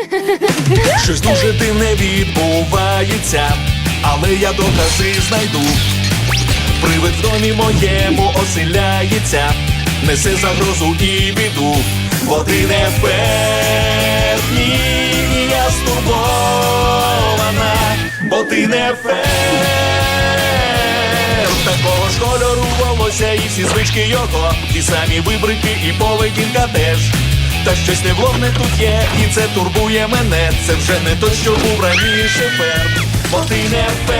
Щось дуже дивне відбувається, але я докази знайду. Привид в домі моєму оселяється, несе загрозу і біду. Бо ти не фер, ні, ні, я стурбована, бо ти не фер. Такого ж кольору волосся і всі звички його, ті самі вибрики і поведінка теж. Та щось невловне тут є, і це турбує мене. Це вже не той, що був раніше фер. Бо ти не фер,